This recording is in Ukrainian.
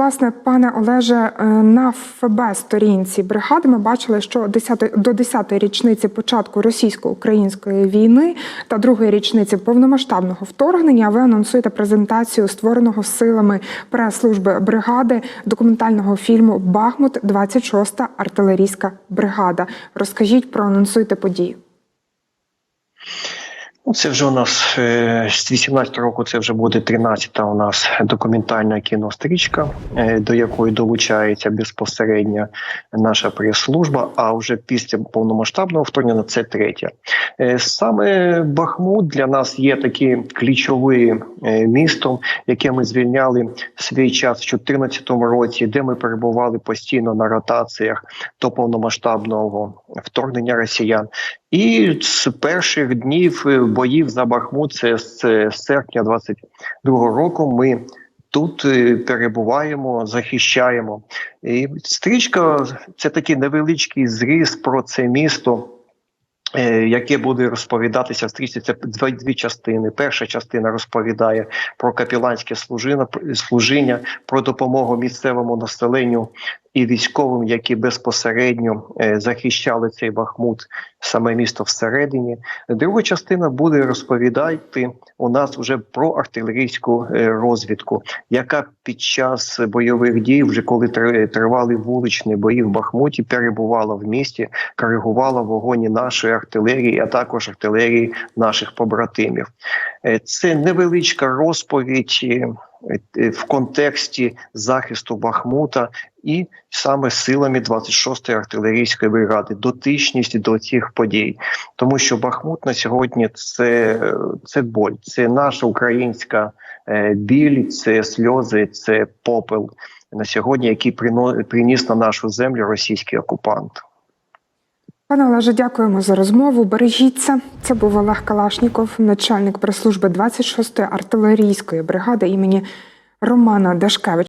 власне, пане Олеже, е, на ФБ сторінці бригади ми бачили, що 10, до 10-ї річниці початку російсько-української війни та другої річниці повномасштабного вторгнення ви анонсуєте презентацію створеного силами прес-служби бригади документального фільму Бахмут 26-та артилерійська бригада. Розкажіть, проанонсуйте подію. Ну, Це вже у нас е, з 18 року. Це вже буде 13-та у нас документальна кінострічка, е, до якої долучається безпосередньо наша прес-служба. А вже після повномасштабного вторгнення це третя. Е, Саме Бахмут для нас є таким ключовим містом, яке ми звільняли свій час в 2014 році, де ми перебували постійно на ротаціях до повномасштабного вторгнення росіян. І з перших днів боїв за Бахмут, це з серпня 22-го року. Ми тут е, перебуваємо, захищаємо. І стрічка це такий невеличкий зріз про це місто. е, Яке буде розповідатися в стрічці, це дві, частини. Перша частина розповідає про капіланське служіння, служіння, про допомогу місцевому населенню і військовим, які безпосередньо е, захищали цей Бахмут, саме місто всередині. Друга частина буде розповідати у нас вже про артилерійську е, розвідку, яка під час бойових дій, вже коли тр- тривали вуличні бої в Бахмуті, перебувала в місті, коригувала вогоні нашої артилерії, а також артилерії наших побратимів. Е, Це невеличка розповідь. Е, е, В контексті захисту Бахмута і саме силами 26-ї артилерійської бригади, дотичність до цих подій, тому що Бахмут на сьогодні це, це боль, це наша українська е, біль, це сльози, це попел на сьогодні, який приніс на нашу землю російський окупант. Пане Олеже, дякуємо за розмову. Бережіться. Це був Олег Калашніков, начальник прес-служби 26-ї артилерійської бригади імені Романа Дашкевича.